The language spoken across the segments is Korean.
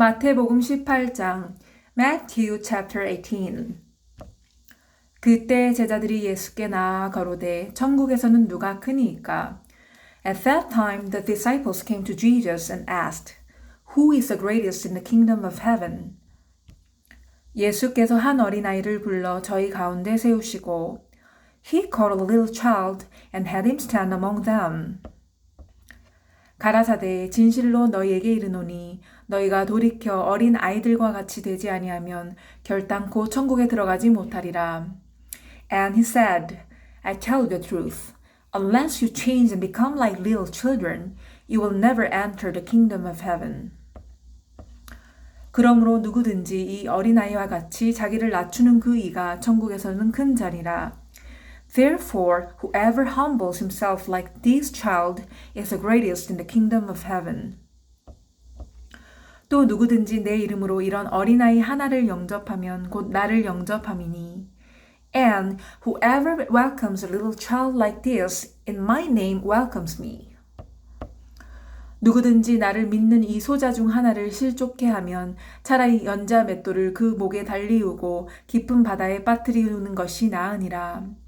마태복음 18장 Matthew chapter 18 그때 제자들이 예수께 나아 가로되 천국에서는 누가 크니이까 At that time the disciples came to Jesus and asked Who is the greatest in the kingdom of heaven? 예수께서 한 어린아이를 불러 저희 가운데 세우시고 He called a little child and had him stand among them. 가라사대 진실로 너희에게 이르노니 너희가 돌이켜 어린 아이들과 같이 되지 아니하면 결단코 천국에 들어가지 못하리라. And he said, I tell you the truth, unless you change and become like little children, you will never enter the kingdom of heaven. 그러므로 누구든지 이 어린아이와 같이 자기를 낮추는 그 이가 천국에서는 큰 자리라. Therefore, whoever humbles himself like this child is the greatest in the kingdom of heaven. 또 누구든지 내 이름으로 이런 어린아이 하나를 영접하면 곧 나를 영접함이니. And whoever welcomes a little child like this in my name welcomes me. 누구든지 나를 믿는 이 소자 중 하나를 실족해 하면 차라리 연자 맷돌을 그 목에 달리우고 깊은 바다에 빠뜨리우는 것이 나으니라.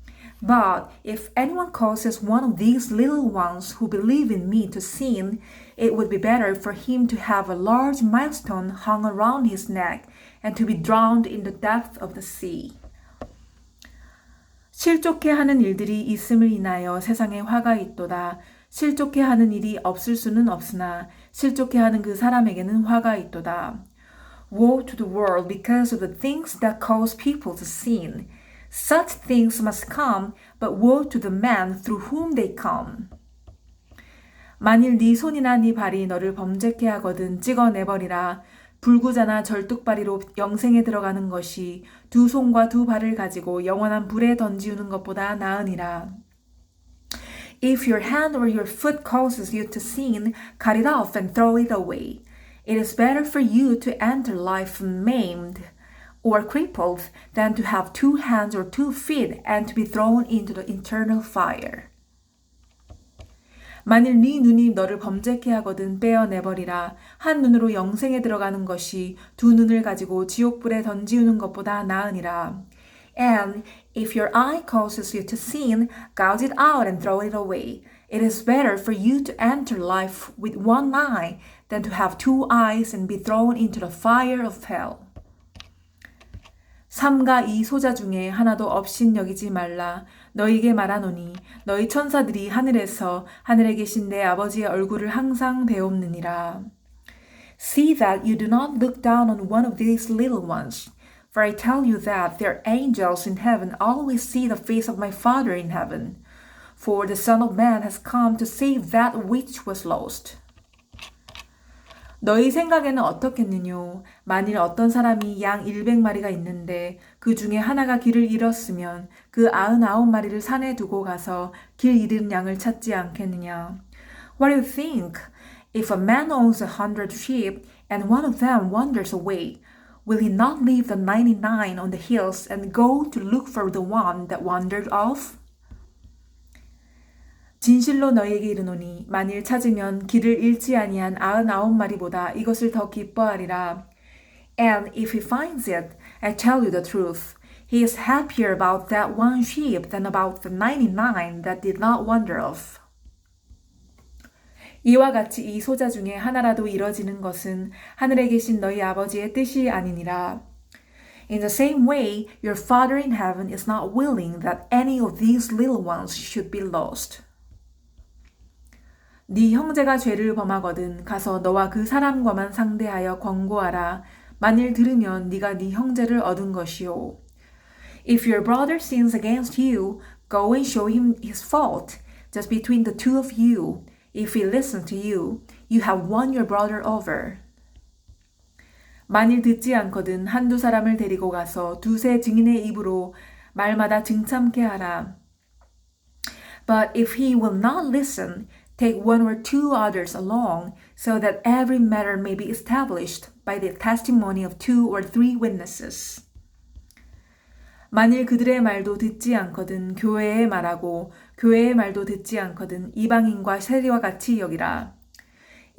But if anyone causes one of these little ones who believe in me to sin, it would be better for him to have a large millstone hung around his neck and to be drowned in the depth of the sea. 실족해 하는 일들이 있음을 인하여 세상에 화가 있도다. 실족해 하는 일이 없을 수는 없으나 실족해 하는 그 사람에게는 화가 있도다. Woe to the world because of the things that cause people to sin. Such things must come, but woe to the man through whom they come. 만일 네 손이나 네 발이 너를 범죄케 하거든 찍어내버리라. 불구자나 절뚝발이로 영생에 들어가는 것이 두 손과 두 발을 가지고 영원한 불에 던지우는 것보다 나으니라. If your hand or your foot causes you to sin, cut it off and throw it away. It is better for you to enter life maimed or crippled than to have two hands or two feet and to be thrown into the eternal fire. 만일 네 눈이 너를 범죄케 하거든 빼어내버리라. 한 눈으로 영생에 들어가는 것이 두 눈을 가지고 지옥불에 던지우는 것보다 나으니라. And if your eye causes you to sin, gouge it out and throw it away. It is better for you to enter life with one eye than to have two eyes and be thrown into the fire of hell. 삼가 이 소자 중에 하나도 없인 여기지 말라. 너희에게 말하노니 너희 천사들이 하늘에서 하늘에 계신 내 아버지의 얼굴을 항상 배옵느니라. See that you do not look down on one of these little ones. For I tell you that their angels in heaven always see the face of my Father in heaven. For the Son of Man has come to save that which was lost. 너희 생각에는 어떻겠느뇨? 만일 어떤 사람이 양 100마리가 있는데 그 중에 하나가 길을 잃었으면 그 99마리를 산에 두고 가서 길 잃은 양을 찾지 않겠느냐? What do you think? If a man owns a hundred sheep and one of them wanders away, will he not leave the 99 on the hills and go to look for the one that wandered off? 진실로 너희에게 이르노니 만일 찾으면 길을 잃지 아니한 아흔아홉 마리보다 이것을 더 기뻐하리라. And if he finds it, I tell you the truth, he is happier about that one sheep than about the ninety-nine that did not wander off. 이와 같이 이 소자 중에 하나라도 이뤄지는 것은 하늘에 계신 너희 아버지의 뜻이 아니니라. In the same way, your Father in heaven is not willing that any of these little ones should be lost. 네 형제가 죄를 범하거든 가서 너와 그 사람과만 상대하여 권고하라. 만일 들으면 네가 네 형제를 얻은 것이요. If your brother sins against you, go and show him his fault, just between the two of you. If he listens to you, you have won your brother over. 만일 듣지 않거든 한두 사람을 데리고 가서 두세 증인의 입으로 말마다 증참케 하라. But if he will not listen, take one or two others along, so that every matter may be established by the testimony of two or three witnesses. 만일 그들의 말도 듣지 않거든 교회의 말하고 교회의 말도 듣지 않거든 이방인과 세리와 같이 여기라.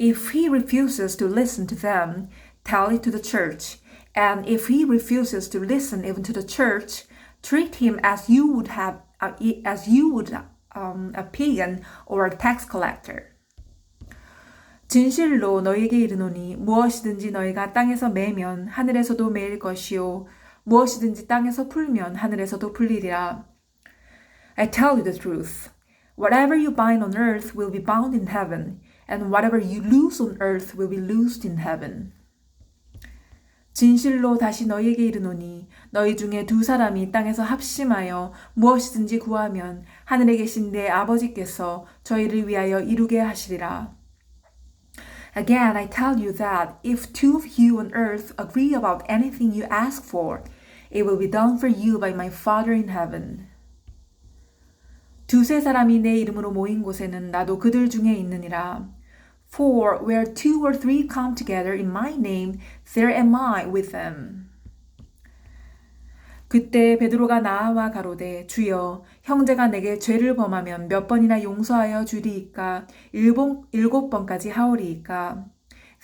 If he refuses to listen to them, tell it to the church. And if he refuses to listen even to the church, treat him as you would have uh, as you would um, a pagan or a tax collector. 진실로 너희에게 이르노니 무엇이든지 너희가 땅에서 매면 하늘에서도 매일 것이요 무엇이든지 땅에서 풀면 하늘에서도 풀리리라. I tell you the truth. Whatever you bind on earth will be bound in heaven, and whatever you loose on earth will be loosed in heaven. 진실로 다시 너희에게 이르노니 너희 중에 두 사람이 땅에서 합심하여 무엇이든지 구하면 하늘에 계신 내 아버지께서 저희를 위하여 이루게 하시리라. Again, I tell you that if two of you on earth agree about anything you ask for, it will be done for you by my Father in heaven. 두세 사람이 내 이름으로 모인 곳에는 나도 그들 중에 있느니라. For where two or three come together in my name, there am I with them. 그때 베드로가 나아와 가로되 주여 형제가 내게 죄를 범하면 몇 번이나 용서하여 주리이까 일곱, 일곱 번까지 하오리이까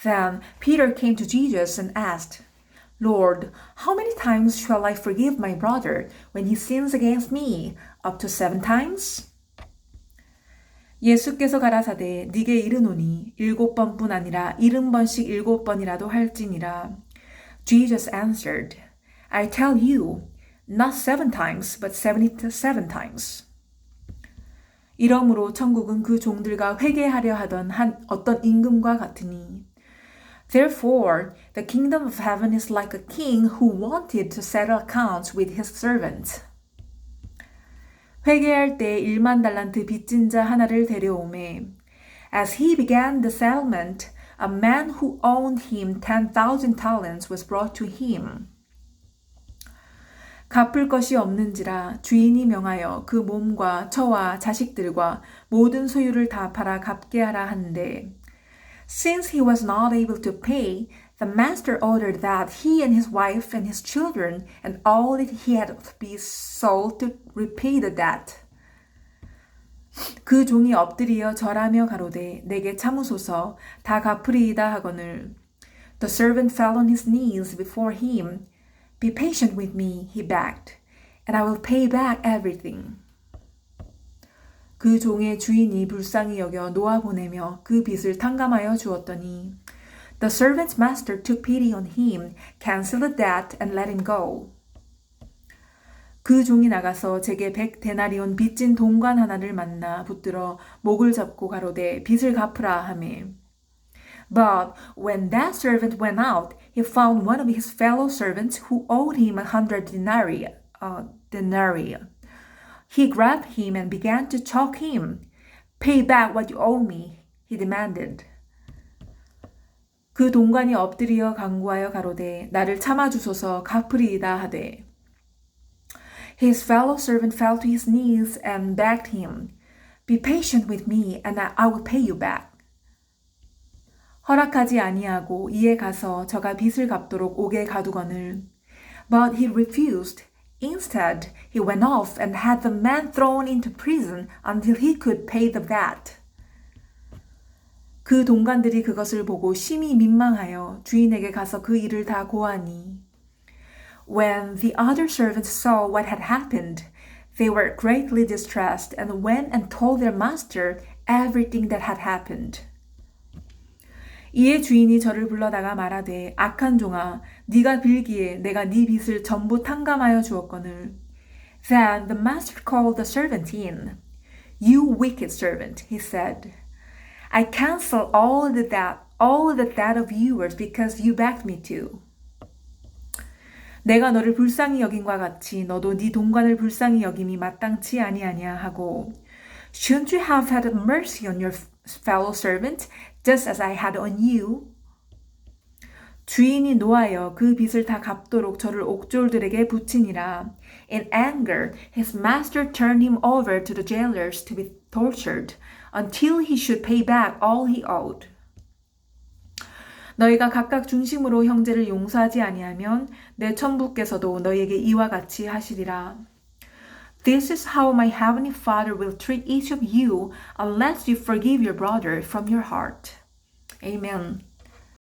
Then Peter came to Jesus and asked Lord, how many times shall I forgive my brother when he sins against me? Up to seven times? 예수께서 가라사대 네게 이르노니 일곱 번뿐 아니라 일흔 번씩 일곱 번이라도 할지니라. Jesus answered, I tell you, not seven times, but seventy-seven times. 이러므로 천국은 그 종들과 회개하려 하던 한 어떤 임금과 같으니. Therefore, the kingdom of heaven is like a king who wanted to settle accounts with his servants. 회개할 때 1만 달란트 빚진 자 하나를 데려오매. As he began the settlement, a man who owned him 10,000 talents was brought to him. 갚을 것이 없는지라 주인이 명하여 그 몸과 처와 자식들과 모든 소유를 다 팔아 갚게 하라 한데 Since he was not able to pay, the master ordered that he and his wife and his children and all that he had be sold to repay the debt. 그 종이 엎드리어 절하며 가로되 내게 참으소서 다 갚으리이다 하거늘 The servant fell on his knees before him Be patient with me, he begged, and I will pay back everything. 그 종의 주인이 불쌍히 여겨 놓아 보내며 그 빚을 탕감하여 주었더니 The servant's master took pity on him, canceled the debt, and let him go. 그 종이 나가서 제게 백 데나리온 빚진 동관 하나를 만나 붙들어 목을 잡고 가로되 빚을 갚으라 하매 But when that servant went out, he found one of his fellow servants who owed him a hundred denarii. Uh, denarii. He grabbed him and began to choke him. Pay back what you owe me, he demanded. 그 동관이 엎드리어 강구하여 가로되 나를 참아 주소서 갚으리이다 하되 His fellow servant fell to his knees and begged him, Be patient with me, and I will pay you back. 허락하지 아니하고 이에 가서 저가 빚을 갚도록 옥에 가두거늘. But he refused. Instead, he went off and had the man thrown into prison until he could pay the debt. 그 동관들이 그것을 보고 심히 민망하여 주인에게 가서 그 일을 다 고하니. When the other servants saw what had happened, they were greatly distressed and went and told their master everything that had happened. 이에 주인이 저를 불러다가 말하되 악한 종아 네가 빌기에 내가 네 빚을 전부 탕감하여 주었거늘 Then the master called the servant in. You wicked servant, he said. I cancel all the debt, all the debt of yours because you begged me to. 내가 너를 불쌍히 여긴과 같이 너도 네 동관을 불쌍히 여김이 마땅치 아니하냐 하고 Shouldn't you have had mercy on your fellow servant just as I had on you. 주인이 노하여 그 빚을 다 갚도록 저를 옥졸들에게 붙이니라. In anger, his master turned him over to the jailers to be tortured until he should pay back all he owed. 너희가 각각 중심으로 형제를 용서하지 아니하면 내 천부께서도 너희에게 이와 같이 하시리라. This is how my heavenly Father will treat each of you unless you forgive your brother from your heart. Amen.